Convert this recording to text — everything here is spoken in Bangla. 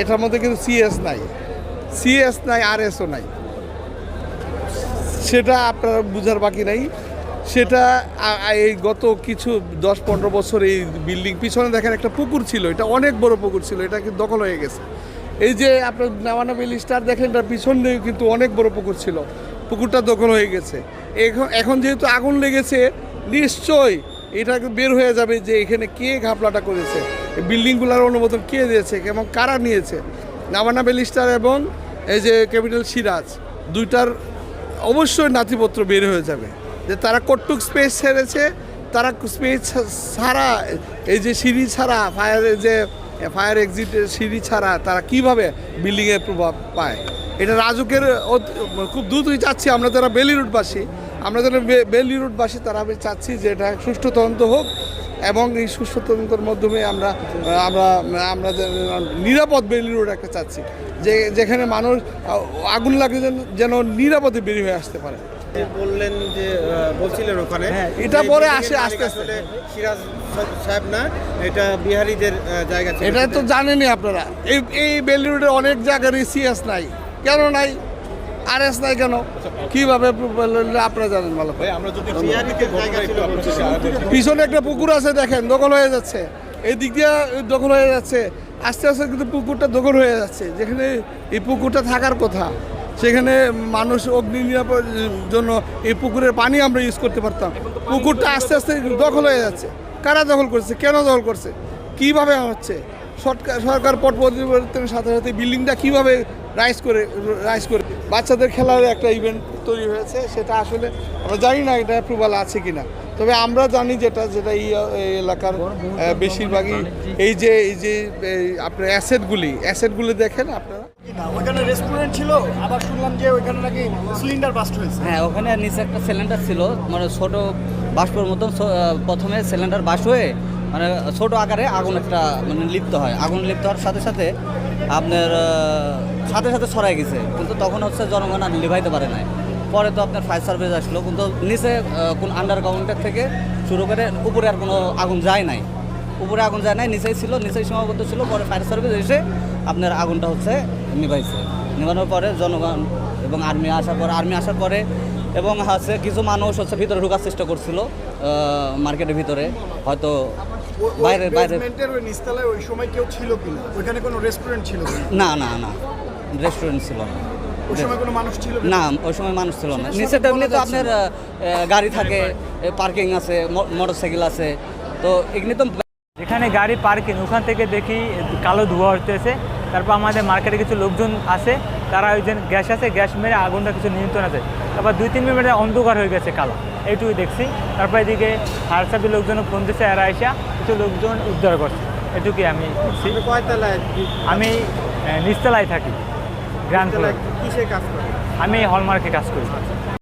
এটার মধ্যে কিন্তু সিএস নাই। সিএস নাই আর এসও নাই। সেটা আপনার বুঝার বাকি নাই। সেটা এই গত কিছু দশ পনেরো বছর এই বিল্ডিং পিছনে দেখেন একটা পুকুর ছিল। এটা অনেক বড় পুকুর ছিল, এটা কিন্তু দখল হয়ে গেছে। এই যে আপনার নামানা বিল স্টার দেখেন এটার পিছনে কিন্তু অনেক বড় পুকুর ছিল। পুকুরটা দখল হয়ে গেছে। এখন এখন যেহেতু আগুন লেগেছে, নিশ্চয়ই এটা বের হয়ে যাবে যে এখানে কে ঘাপলাটা করেছে বিল্ডিংগুলোর অনুমোদন কে দিয়েছে এবং কারা নিয়েছে? নামানা বেল স্টার এবং এই যে ক্যাপিটাল সিরাজ, দুইটার অবশ্যই নাতিপত্র বের হয়ে যাবে। যে তারা কটুক স্পেস ছেড়েছে, তারা স্পেস ছাড়া, এই যে সিঁড়ি ছাড়া ফায়ারের যে ফায়ার এক্সিটের সিঁড়ি ছাড়া তারা কীভাবে বিল্ডিংয়ের প্রভাব পায়? এটা রাজুকের খুব দ্রুতই চাচ্ছি আমরা যারা বেলি রুটবাসী আমরা যারা বে- বেলি রুটবাসী তারা আমি চাচ্ছি যে এটা সুষ্ঠু তদন্ত হোক এবং এই সুষ্ঠু তদন্তের মাধ্যমে আমরা আমরা আমরা যেন নিরাপদ বেলি রোড একটা চাচ্ছি যে যেখানে মানুষ আগুন লাগে যেন যেন নিরাপদে বেরিয়ে হয়ে আসতে পারে। বললেন যে বলছিলেন ওখানে হ্যাঁ, এটা পরে আসে আস্তে আস্তে। সিরাজ সাহেব না এটা বিহারিদের জায়গা এটা তো জানেনই আপনারা। এই এই বেলি রোডে অনেক জায়গার সিএস নাই। কেন নাই? আর এস নাই কেন? কীভাবে আপনারা জানেন ভালো পিছনে একটা পুকুর আছে দেখেন, দখল হয়ে যাচ্ছে। এই দিক দিয়ে দখল হয়ে যাচ্ছে। আস্তে আস্তে কিন্তু পুকুরটা দখল হয়ে যাচ্ছে। যেখানে এই পুকুরটা থাকার কথা, সেখানে মানুষ অগ্নি নিরাপদের জন্য এই পুকুরের পানি আমরা ইউজ করতে পারতাম। পুকুরটা আস্তে আস্তে দখল হয়ে যাচ্ছে। কারা দখল করছে? কেন দখল করছে? কীভাবে হচ্ছে? সরকার সরকার পট পরিবর্তনের সাথে সাথে বিল্ডিংটা কীভাবে রাইজ করে রাইস করে। বাচ্চাদের খেলার একটা ইভেন্ট তৈরি হয়েছে সেটা আসলে আমরা জানি না এটা অ্যাপ্রুভাল আছে কি না তবে আমরা জানি যেটা যেটা এই এলাকার বেশিরভাগই এই যে এই যে এই আপনার অ্যাসেটগুলি অ্যাসেটগুলি দেখেন আপনারা। রেস্টুরেন্ট ছিল আবার শুনলাম যে ওইখানে নাকি সিলিন্ডার বাস্ট হয়েছে। হ্যাঁ ওখানে নিচে একটা সিলিন্ডার ছিল মানে ছোট বাষ্পর মতন প্রথমে সিলিন্ডার বাস হয়ে মানে ছোট আকারে আগুন একটা মানে লিপ্ত হয়। আগুন লিপ্ত হওয়ার সাথে সাথে আপনার সাথে সাথে ছড়াই গেছে। কিন্তু তখন হচ্ছে জনগণ আর লিভাইতে পারে নাই। পরে তো আপনার ফায়ার সার্ভিস আসলো। কিন্তু নিচে কোন আন্ডারগ্রাউন্ডের থেকে শুরু করে উপরে আর কোনো আগুন যায় নাই। উপরে আগুন যায় নাই, নিচেই ছিল, নিচেই সীমাবদ্ধ ছিল। পরে ফায়ার সার্ভিস এসে আপনার আগুনটা হচ্ছে নিভাইছে। নিভানোর পরে জনগণ এবং আর্মি আসার পরে আর্মি আসার পরে এবং হচ্ছে কিছু মানুষ হচ্ছে ভিতরে ঢোকার চেষ্টা করছিল মার্কেটের ভিতরে। হয়তো বাইরে বাইরে বেসমেন্টের ওই সময় কেউ ছিল কিনা? ওইখানে কোনো রেস্টুরেন্ট ছিল না না না। রেস্টুরেন্ট ছিল না। কোনো মানুষ ছিল না ওই সময় মানুষ ছিল না। নিচে এমনি তো আপনার গাড়ি থাকে পার্কিং। আছে মোটর সাইকেল আছে। তো এগুলি তো যেখানে গাড়ি পার্কিং ওখান থেকে দেখি কালো ধোঁয়া হতেছে তারপর আমাদের মার্কেটে কিছু লোকজন আছে। তারা ওই যে গ্যাস আছে গ্যাস মেরে আগুনটা কিছু নিয়ন্ত্রণ আছে। তারপর দুই তিন মিনিটে অন্ধকার হয়ে গেছে কালো। এইটুকু দেখছি। তারপর এদিকে ফায়ার সার্ভিস লোকজন ফোন দিচ্ছে এরা এসে কিছু লোকজন উদ্ধার করছে। এটুকুই আমি আমি নিচতলায় থাকি গ্রাম আমি হলমার্কে কাজ করি।